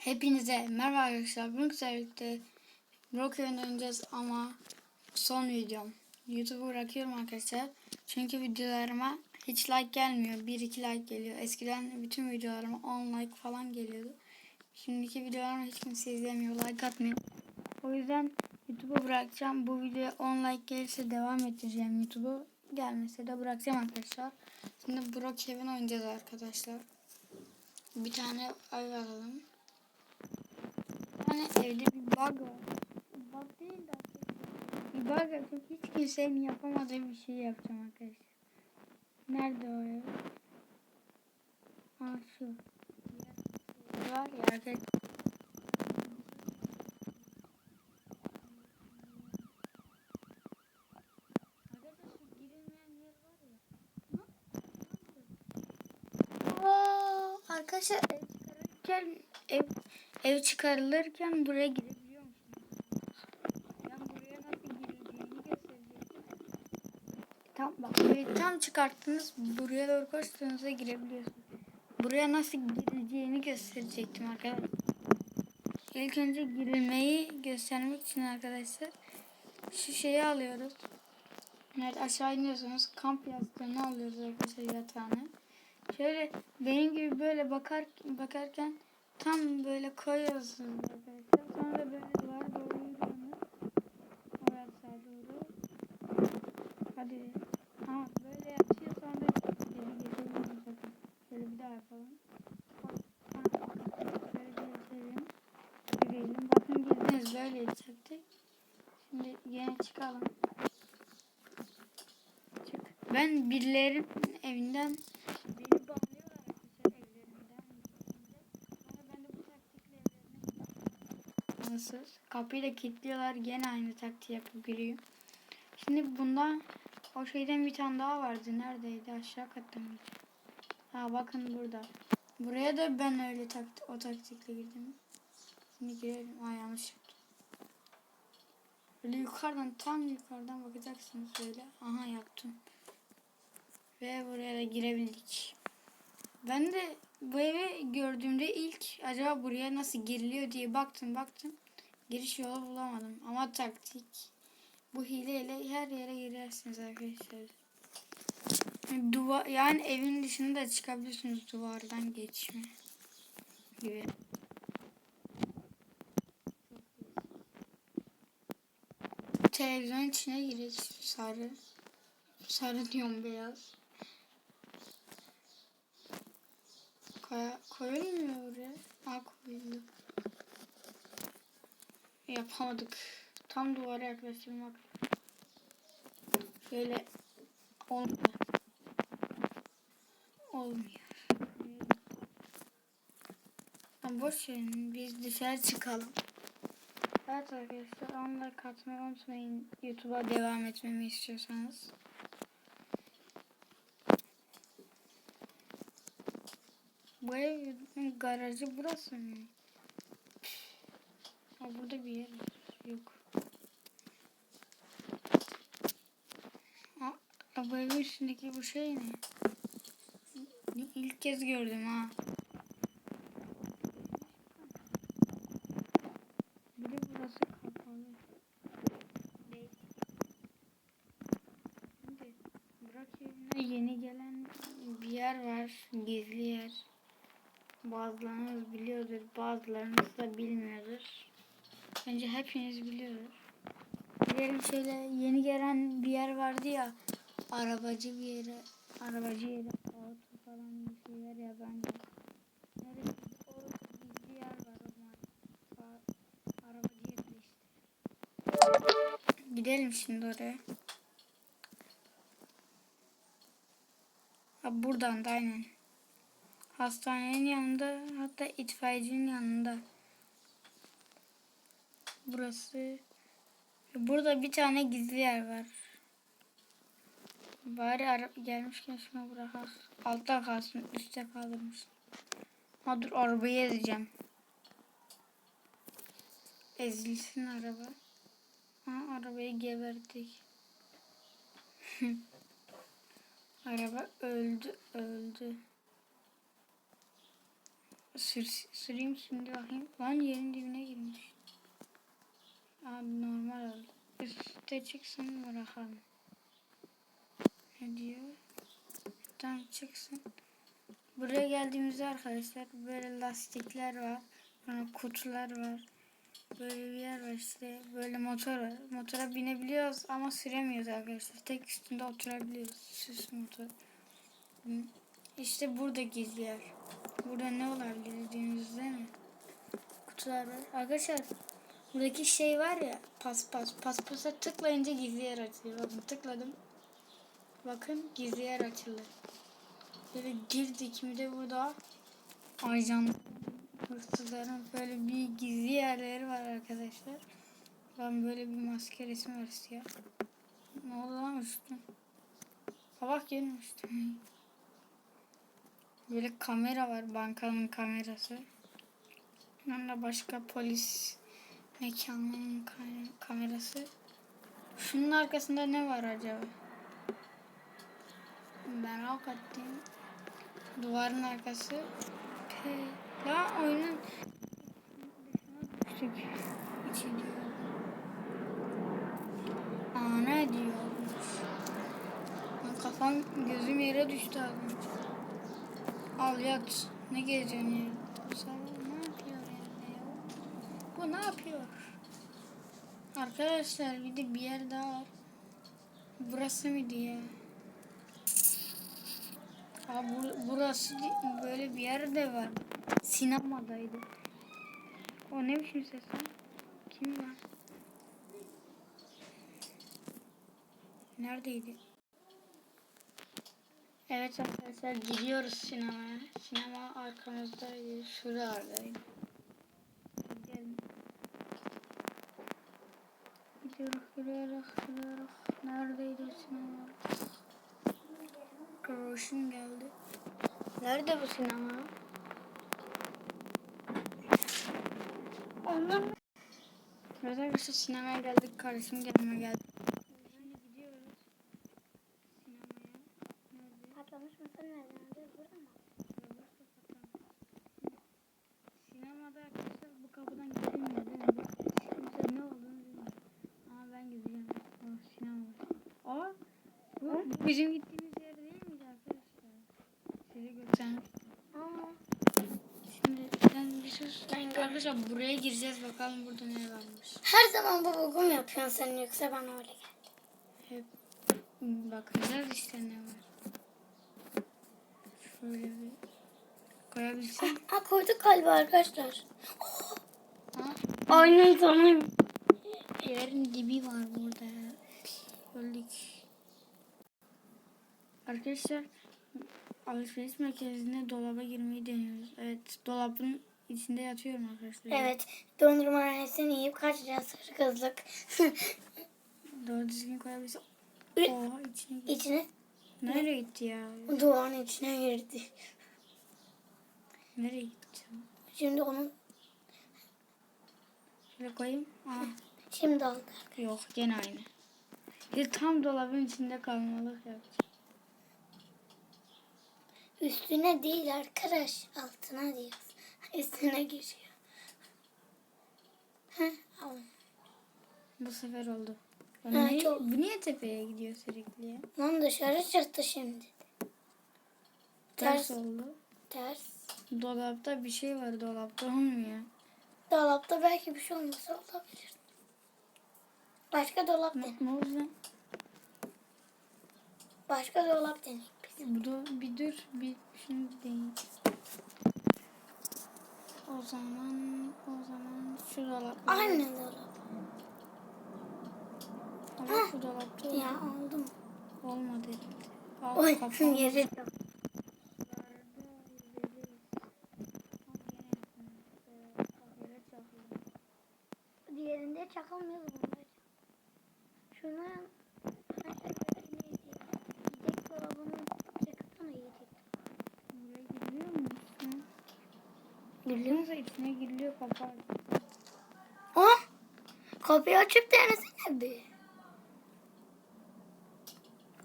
Hepinize merhaba arkadaşlar. Bugün sizlerle birlikte Brokerin oynayacağız ama son videom. YouTube'u bırakıyorum arkadaşlar. Çünkü videolarıma hiç like gelmiyor. 1-2 like geliyor. Eskiden bütün videolarıma 10 like falan geliyordu. Şimdiki videolarımı hiç kimse izlemiyor. Like atmıyor. O yüzden YouTube'u bırakacağım. Bu videoya 10 like gelirse devam ettireceğim YouTube'u. Gelmese de bırakacağım arkadaşlar. Şimdi Brokerin oynayacağız arkadaşlar. Bir tane ay alalım. Yani evde bir bug var. Bug değil de bir bug yapıp hiç kimsenin yapamadığı bir şey yapacağım arkadaşlar. Nerede o ev? Ha şu. Var ya arkadaşlar. Arkadaşlar ev çıkarırken ev, ev çıkarılırken buraya girebiliyor musunuz? Ben buraya nasıl girildiğini gösterecektim. Tam bak burayı tam çıkarttınız buraya doğru koştuğunuzda girebiliyorsunuz. Buraya nasıl girileceğini gösterecektim arkadaşlar. İlk önce girilmeyi göstermek için arkadaşlar şu şeyi alıyoruz. Evet aşağı iniyorsunuz kamp yastığını alıyoruz arkadaşlar yatağını. Şöyle benim gibi böyle bakar bakarken tam böyle koyuyorsunuz arkadaşlar. Sonra böyle duvara doğru yürüyorsunuz. Oraya doğru. Hadi. Ama böyle yapıyor sonra geri geçelim sakın. Şöyle bir daha yapalım. Şöyle geçelim. Yürüyelim. Bakın girdiniz böyle yapacaktık. Şimdi yine çıkalım. Çık. Ben birilerinin evinden beni bağlıyorlar arkadaşlar evlerinden. Sonra ben de bu taktikle Nasıl? Kapıyı da kilitliyorlar. Gene aynı taktiği yapıp giriyor. Şimdi bundan o şeyden bir tane daha vardı. Neredeydi? Aşağı katta mıydı? Ha bakın burada. Buraya da ben öyle takti o taktikle girdim. Şimdi girelim. Aa yanlış yaptım. Böyle yukarıdan tam yukarıdan bakacaksınız böyle. Aha yaptım. Ve buraya da girebildik. Ben de bu evi gördüğümde ilk acaba buraya nasıl giriliyor diye baktım baktım. Giriş yolu bulamadım. Ama taktik. Bu hileyle her yere girersiniz arkadaşlar. Duvar yani evin dışına da çıkabilirsiniz duvardan geçme gibi. Televizyon içine giriş sarı. Sarı diyorum beyaz. Koya, koyulmuyor oraya. Ha koyuldu. Yapamadık. Tam duvara yaklaştırmak. Şöyle olmuyor. Olmuyor. Ha, boş verin. Biz dışarı çıkalım. Evet arkadaşlar onları katmayı unutmayın. YouTube'a devam etmemi istiyorsanız. Bu evin garajı burası mı? Ha, burada bir yer. Yok. Ha, bu üstündeki bu şey ne? İlk kez gördüm ha. Bir de burası kapalı. Şimdi Burak evine yeni gelen bir yer var. Gizli yer. Bazılarınız biliyordur, bazılarınız da bilmiyordur. Bence hepiniz biliyordur. Gidelim şöyle yeni gelen bir yer vardı ya. Arabacı bir yere, arabacı yere, auto falan bir şeyler yabancı. Neresi? O gizli yer var o zaman. A- Arabacı yeri işte. Gidelim şimdi oraya. Ha buradan da aynen. Hastanenin yanında hatta itfaiyecinin yanında. Burası. Burada bir tane gizli yer var. Bari ara gelmişken şuna bırak. Altta kalsın. Üstte kaldırmış. Ha dur arabayı ezeceğim. Ezilsin araba. Ha arabayı geberdik. araba öldü öldü. Sür, süreyim şimdi bakayım. Lan yerin dibine. Abi normal oldu. Üste çıksın bırakalım. Ne diyor? Tamam çıksın. Buraya geldiğimizde arkadaşlar böyle lastikler var. Sonra kutular var. Böyle bir yer var işte. Böyle motor var. Motora binebiliyoruz ama süremiyoruz arkadaşlar. Tek üstünde oturabiliyoruz. Süs motor. İşte burada gizli yer. Burada ne olabilir dediğimizde mi? Kutular var. Arkadaşlar buradaki şey var ya paspas. Paspasa tıklayınca gizli yer açılıyor. Bakın tıkladım. Bakın gizli yer açıldı. Böyle girdik mi de burada ajan hırsızların böyle bir gizli yerleri var arkadaşlar. Ben böyle bir maske resmi var siyah. Ne oldu lan üstüm? Gelin üstüm. Böyle kamera var bankanın kamerası. Yanında başka polis mekanının kam- kamerası. Şunun arkasında ne var acaba? Merak ettim. Duvarın arkası. La oyunun. İçi diyor. Ana. Lan Kafam gözüm yere düştü önce. Al yat. Ne geziyorsun ya? Sen ne yapıyor yani ya? Bu ne yapıyor? Arkadaşlar bir de bir yer daha var. Burası mıydı ya? Ha bu, burası böyle bir yer de var. Sinemadaydı. O ne biçim ses? Kim var? Neredeydi? Evet arkadaşlar gidiyoruz sinemaya. Sinema arkamızdaydı. Şuradaydı. Gelin. Gidiyoruz, gidiyoruz. Neredeydi sinema? Kroşun geldi. Nerede bu sinema? Onlar arkadaşlar sinemaya geldik. Kardeşim gelme geldi. Şimdi gidiyoruz. Sinemaya. Nerede? Patlamış mısır nereden alacağız? Burada mı? Sinemada arkadaşlar bu kapıdan gidilmiyor değil mi? Kimse ne olduğunu bilmiyor. Ama ben gideceğim. O sinema. O bu bizim gittiğimiz yer değil miydi arkadaşlar? Size göstermek. Aa, Şimdi sen bir sus. Arkadaşlar buraya gireceğiz bakalım burada ne varmış. her zaman bu bulgu mu yapıyorsun sen yoksa bana öyle gel. Hep bakacağız işte ne var. Şöyle bir koyabilsem. Ha koyduk galiba arkadaşlar. Ha? Aynen sanırım. Yerin dibi var burada. Öldük. Arkadaşlar alışveriş merkezinde dolaba girmeyi deniyoruz. Evet dolabın içinde yatıyorum arkadaşlar. Evet dondurma hepsini yiyip kaçacağız sarı kızlık. Doğru düzgün koyabilsem. Ü- Oha içine gitti. İçine Nereye gitti ya? duvarın içine girdi. Nereye gitti? Şimdi onu Şöyle koyayım. Aa, şimdi aldı. yok gene aynı. Bir tam dolabın içinde kalmalık yapacağım. Üstüne değil arkadaş altına diyoruz. Üstüne giriyor. Heh, al. Bu sefer oldu. Ha, niye- çok- Bu niye tepeye gidiyor sürekli ya? Lan dışarı çıktı şimdi. Ters Ters. oldu. Ters. Dolapta bir şey var dolapta olmuyor. Dolapta belki bir şey olmasa olabilir. Başka dolap Ne, ne oldu lan? Başka dolap biz. Bu da bir dur bir şimdi değil. O zaman o zaman şu dolap. Aynı dolap. Ama şu dolapta. Ya aldım. olmadı. Al, Oy yere Diğerinde çakılmıyor bunlar. Şunu yiyecek dolabını çakıtsana yiyecek. Buraya giriliyor mu? içine? Yoksa içine giriliyor kapağı. Ah! Kapıyı açıp denesene bir.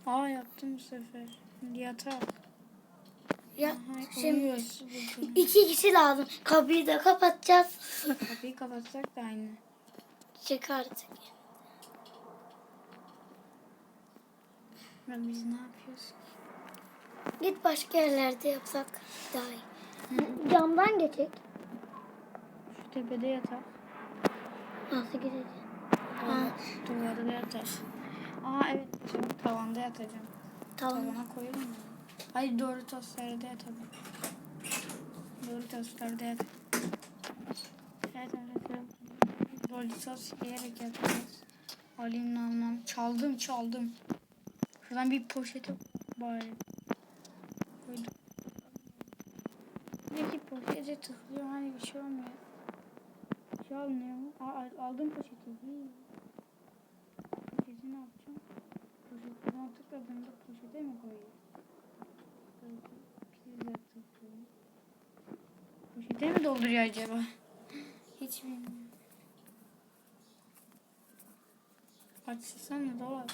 Aa yaptım bu sefer. Yatak. Ya Aha, şimdi iki kişi lazım. Kapıyı da kapatacağız. Kapıyı kapatsak da aynı. Çık artık. Ya biz ne yapıyoruz? Git başka yerlerde yapsak daha iyi. Camdan geçecek. Şu tepede yatak. Nasıl gideceğiz? Aa, duvarda yatak. Aa evet canım, tavanda yatacağım. Tamam. Tavana koyalım mı? Hayır doğru toslarda yatalım. Doğru toslarda yatalım. Evet arkadaşlar. Doritos yiyerek yatacağız. Alayım nam. Çaldım çaldım. Şuradan bir poşete bari. Peki poşete tıklıyor hani bir şey olmuyor. Bir şey olmuyor mu? Aldım poşeti. Poşeti ne yapacağım? Poşeti buna tıkladığımda poşete mi tıklıyorum. Poşete mi dolduruyor acaba? Hiç bilmiyorum. Açsana dolap.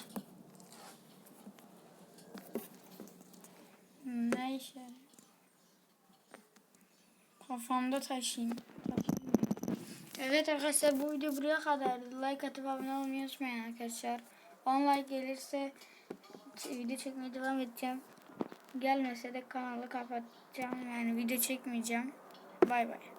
Ne işe? Kafamda taşıyayım. Evet arkadaşlar bu video buraya kadar. Like atıp abone olmayı unutmayın arkadaşlar. 10 like gelirse video çekmeye devam edeceğim. Gelmese de kanalı kapatacağım. Yani video çekmeyeceğim. Bay bay.